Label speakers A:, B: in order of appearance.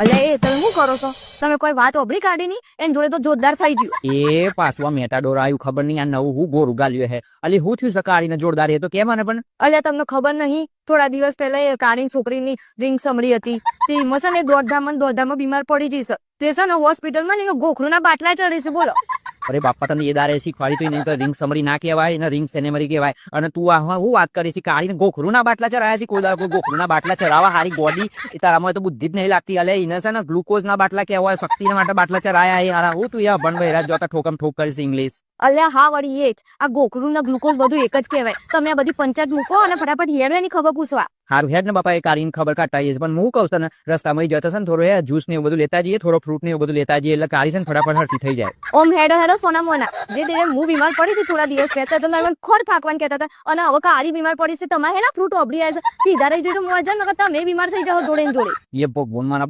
A: અલ્યા એ તમે શું કરો છો? તમે કોઈ વાત ઓબળી કાઢી ની એની જોડે તો જોરદાર થઈ ગયું.
B: એ પાછું આ મેટાડોર આવ્યું ખબર નહીં આ નવું હું ગોરું ગાલ્યું હે. અલી હું થયું સકાળીને જોરદાર? એ તો કેમ આને પણ.
A: અલ્યા તમને ખબર નહીં? થોડા દિવસ પહેલા એ કાળી છોકરીની રિંગ સમરી હતી. તે એમાં છે ને દોડધામ ને બીમાર પડી જઈશ તે છે ને હોસ્પિટલમાં ને ગોખરુના બાટલા ચડે છે બોલો.
B: અરે બાપા તને એ દારે શીખવાડી તો તો રિંગ સમરી ના કહેવાય એને રિંગ સેનેમરી કહેવાય. અને તું આ હું વાત કરી છે કાળીને ગોખરુના બાટલા ચરાયા છે, કોઈ દાડો ગોખરુના બાટલા ચરાવા હારી બોડી એ તારામાં તો બુદ્ધિ જ નહીં લાગતી. અલે, એને છે ને ગ્લુકોઝના બાટલા કહેવાય શક્તિના માટે બાટલા ચરાયા એ હારા હું તું યાર ભણ ભાઈ જોતા ઠોકમ ઠોક કરીશ ઇંગ્લિશ
A: અલ્યા હા, વળી એ જ. આ ગોખરું ને ગ્લુકોઝ બધું એક જ કહેવાય. તમે આ બધી પંચાયત મૂકો અને ફટાફટ હેડો એની ખબર પૂછવા.
B: હારું હેડ ને બાપા એ કાઢીને ખબર કાઢતા પણ હું કહું છું ને રસ્તામાં જતા છે ને થોડો એ જ્યુસ ને એવું બધું લેતા જઈએ થોડો ફ્રૂટ ને એવું બધું લેતા જઈએ એટલે કાઢી છે ને ફટાફટ હરતી થઈ જાય.
A: ઓમ હેડો હેડો સોના મોના. જે દિવસે હું બીમાર પડી હતી થોડા દિવસ પહેલા તો તમે ખોટ ફાકવાન કહેતા હતા. અને હવે કાળી બીમાર પડી છે તમારે હેના ફ્રૂટ ઓબડી આવે છે? સીધા રહી જજો હું અજાણ નકર તમે બીમાર થઈ જાવ જોડે ને જોડે.
B: એ ભગવાન મારા